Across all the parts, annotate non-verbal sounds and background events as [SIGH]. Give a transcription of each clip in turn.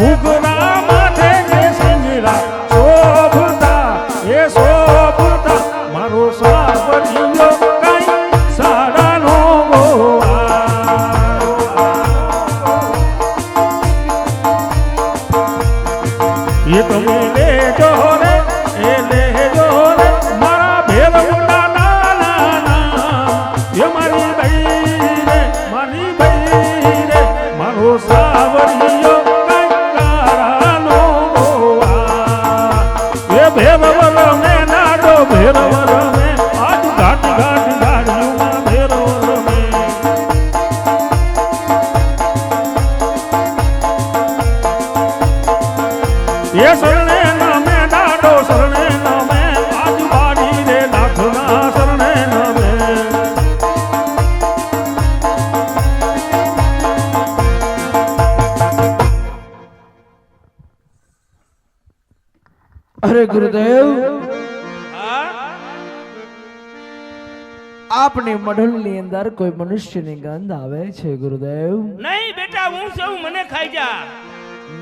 ઘૂઘરા માથે જે સિંગરા શોભતા એ શોભતા મારો એ તમે લેજો રે એ લે અરે ગુરુદેવ. આપની મઢલની અંદર કોઈ મનુષ્યની ગંધ આવે છે ગુરુદેવ? નહીં બેટા હું છું મને ખાઈ જા.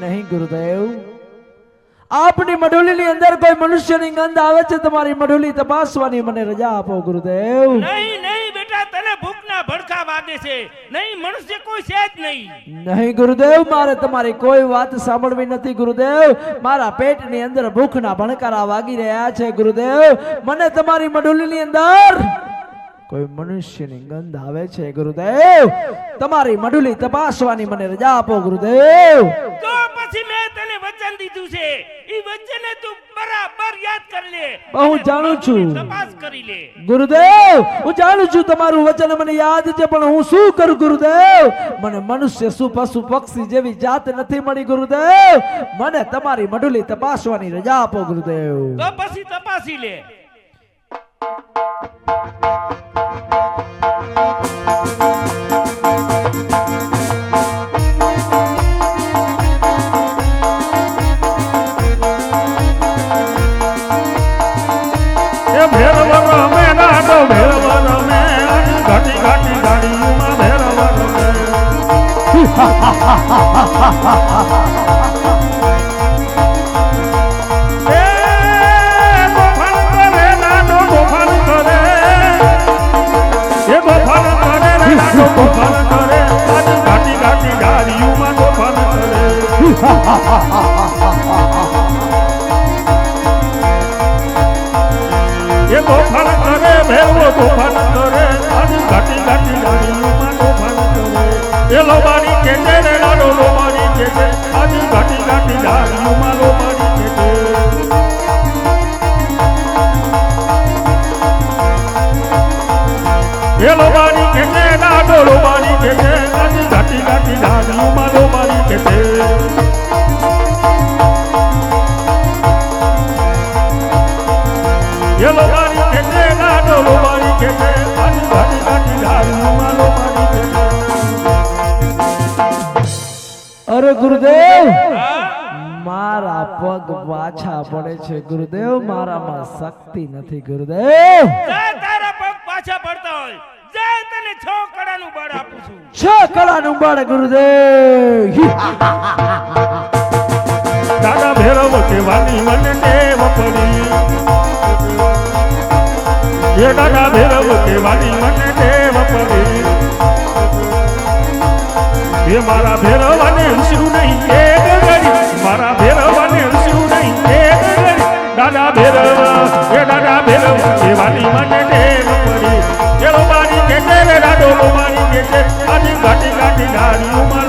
નહીં ગુરુદેવ. આપની મઢોલીની અંદર કોઈ મનુષ્યની ગંધ આવે છે તમારી મઢોલી તપાસવાની મને રજા આપો ગુરુદેવ. નહીં ભૂખના ભડકા વાગે છે. નહીં મનુષ્ય કોઈ છે જ નહીં. નહીં ગુરુદેવ મારે તમારી કોઈ વાત સાંભળવી નથી ગુરુદેવ. મારા પેટની અંદર ભૂખના ભણકારા વાગી રહ્યા છે ગુરુદેવ. મને તમારી મડુલીની અંદર કોઈ મનુષ્યની ગંધ આવે છે ગુરુદેવ. તમારી મડુલી તપાસવાની મને રજા આપો ગુરુદેવ. તો પછી મેં વચન દીધું છે. એ વચને તું બરાબર યાદ કરી લે. હું જાણું છું. તપાસ કરી લે. ગુરુદેવ હું જાણું છું તમારું વચન મને યાદ છે પણ હું શું કરું ગુરુદેવ? મને મનુષ્ય શું પશુ પક્ષી જેવી જાત નથી મળી ગુરુદેવ. મને તમારી મઢુલી તપાસવાની રજા આપો ગુરુદેવ. તો પછી તપાસી લે. એ [LAUGHS] પગ પાછા પડે છે. ગુરુદેવ મારામાં શક્તિ નથી ગુરુદેવ. તારા પગ પાછા પડતા હોય. તને છ કળાનું બળ આપું છું. છ કળાનું બળ ગુરુદેવ. દાદા ભેરવ કેવાની મને દેવ પડી. એ દાદા ભેરવ કેવાની મને દેવ પડી. એ મારા ભેરવાને હસરું નહીં એક ઘડી મારા દાદા મને ટેવ પડી એ લોબાની કે છે રે દાદો લોબાની કે આજી ઘાટી ઘાટી ગાડીઓમાં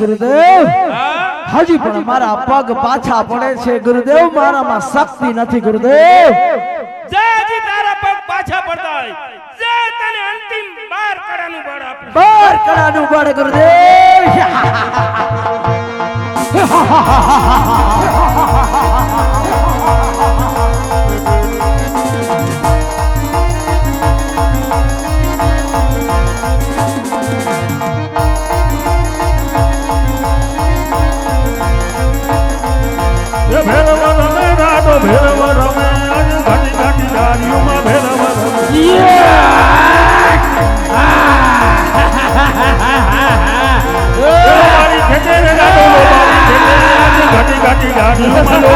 ગુરુદેવ. હજી પણ મારા પગ પાછા પડે છે ગુરુદેવ. મારામાં શક્તિ નથી ગુરુદેવ. જય જી તારા પગ પાછા પડતા હોય જય તને અંતિમ બાર કડાનું બળ આપ. છું બાર કળાનું બળ ગુરુદેવ. [LAUGHS] ઘાટી ઘટી ગાડીઓમાં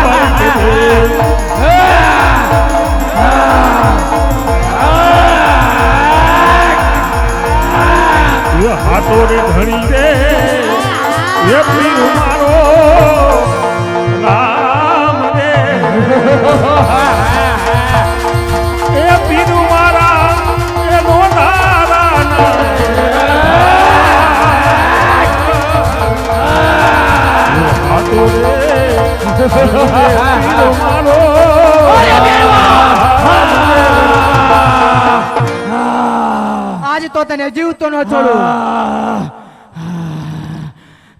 આજ તો તને જીવતો ન છોડું.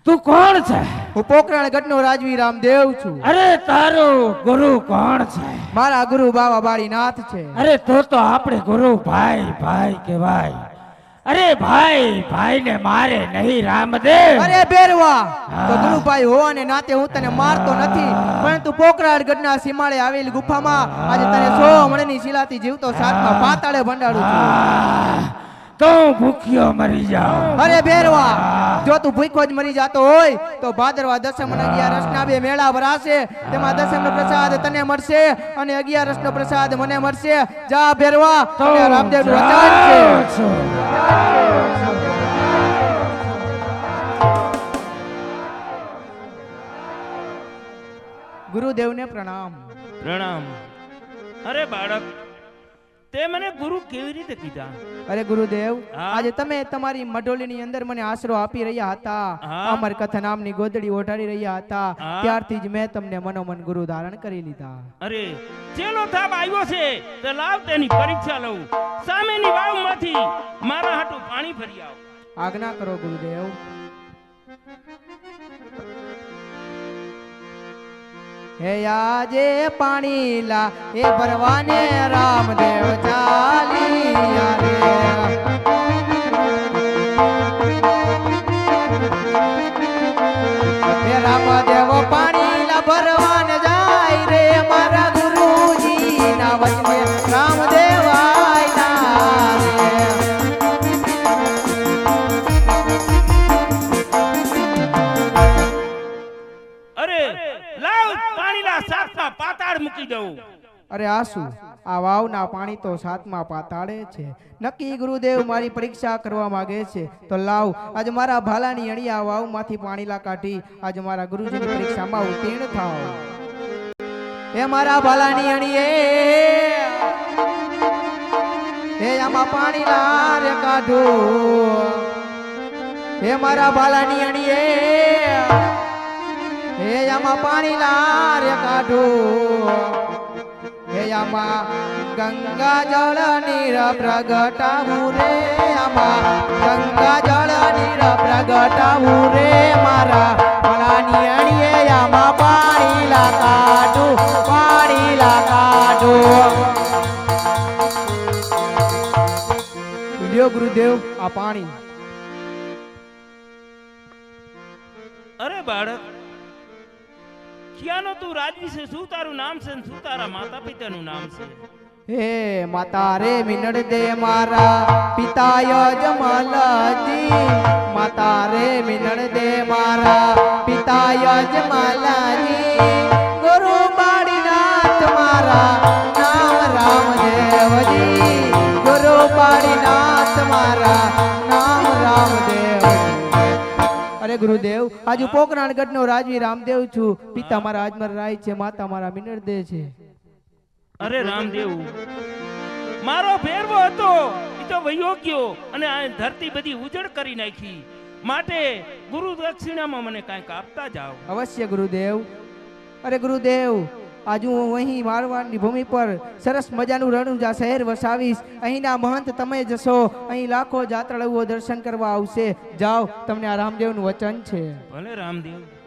તું કોણ છે? હું પોકરાણ ગઢનો રાજવી રામદેવ છું. અરે તારો ગુરુ કોણ છે? મારા ગુરુ બાવા બાળીનાથ છે. અરે તો તો આપણે ગુરુ ભાઈ ભાઈ કહેવાય. અરે ભાઈ ભાઈ ને મારે નહીં રામદેવ. અરે બેરવા તો ગુરુભાઈ હોવાને નાતે હું તને મારતો નથી પરંતુ પોકરાળ ગઢના સીમાડે આવેલી ગુફામાં આજે તને સો મણની શિલાથી જીવતો સાતમાં પાતાળે ભંડાળું છું. તો ભૂખ્યો મરી જાઉં અરે બેરવા જો તું ભૂખો જ મરી જાતો હોય તો ભાદરવા દસમ અને અગિયારસ ના બે મેળા ભરાશે. તેમાં દસમ નો પ્રસાદ તને મળશે અને અગિયારસ નો પ્રસાદ મને મળશે. જા બેરવા તો અને રામદેવનું વચન છે. ગુરુદેવને પ્રણામ. પ્રણામ. અરે બાળક તે મને ગુરુ કેવી રીતે કીધા? અરે ગુરુદેવ આજે તમે તમારી મઢોલીની અંદર મને આશરો આપી રહ્યા હતા. અમર કથા નામની ગોદડી ઓઢાડી રહ્યા હતા. ત્યારથી જ મેં તમને મનોમન ગુરુ ધારણ કરી લીધા. અરે ચેલો થાપ આવ્યો છે તો લાવ તેની પરીક્ષા લઉં. સામેની વાવમાંથી મારા હાટું પાણી ભરી આવ. આજ્ઞા કરો ગુરુદેવ. હે આજે પાણી લા એ ભરવાને રામદેવ ચાલિયા રે. રામદેવ અરે આસુ, આ વાવના પાણી તો સાતમા પાતાળે છે. નક્કી ગુરુદેવ મારી પરીક્ષા કરવા માંગે છે. તો લાવ, આજે મારા ભાલાની અણી આ વાવમાંથી પાણીલા કાઢી, આજ મારા ગુરુજીની પરીક્ષામાં ઉત્તીર્ણ થાવ. એ મારા ભાલાની અણીએ, હે આમાં પાણી રે કાઢો. હે મારા ભાલાની અણીએ, હે આમાં પાણી રે કાઢો. આમાં ગંગા જળ નીર પ્રગટાવું રે આમાં ગંગા જળ નીર પ્રગટાવું રે મારા. ભલાની અણીએ આમાં પાણી લા કાઢું પાણી લા કાઢું ગુરુદેવ, આ પાણી. તું રાજવી છે? શું તારું નામ છે શું તારા માતા પિતાનું નામ છે? હે માતા રે મિનડ દે મારા પિતા યજમલજી માતા રે મિનડ દે મારા પિતા યજમલજી ગુરુદેવ. આજુ પોકરાણગઢ નો રાજવી રામદેવ છું. પિતા મારા આજમર રાય છે માતા મારા મિનડ દે છે. અરે રામદેવ મારો ફેરવો હતો. એ તો વયો ગયો અને આ ધરતી બધી ઉજળ કરી નાખી. માટે ગુરુ દક્ષિણામાં મને કાંઈક આપતા જાઓ. અવશ્ય ગુરુદેવ. અરે ગુરુદેવ આજ હું અહીં મારવાડની ભૂમિ પર સરસ મજાનું રણુજા શહેર વસાવીશ. અહીંના મહંત તમે જશો. અહીં લાખો જાત્રાળુઓ દર્શન કરવા આવશે. જાઓ, તમને આ રામદેવનું વચન છે. ભલે રામદેવ.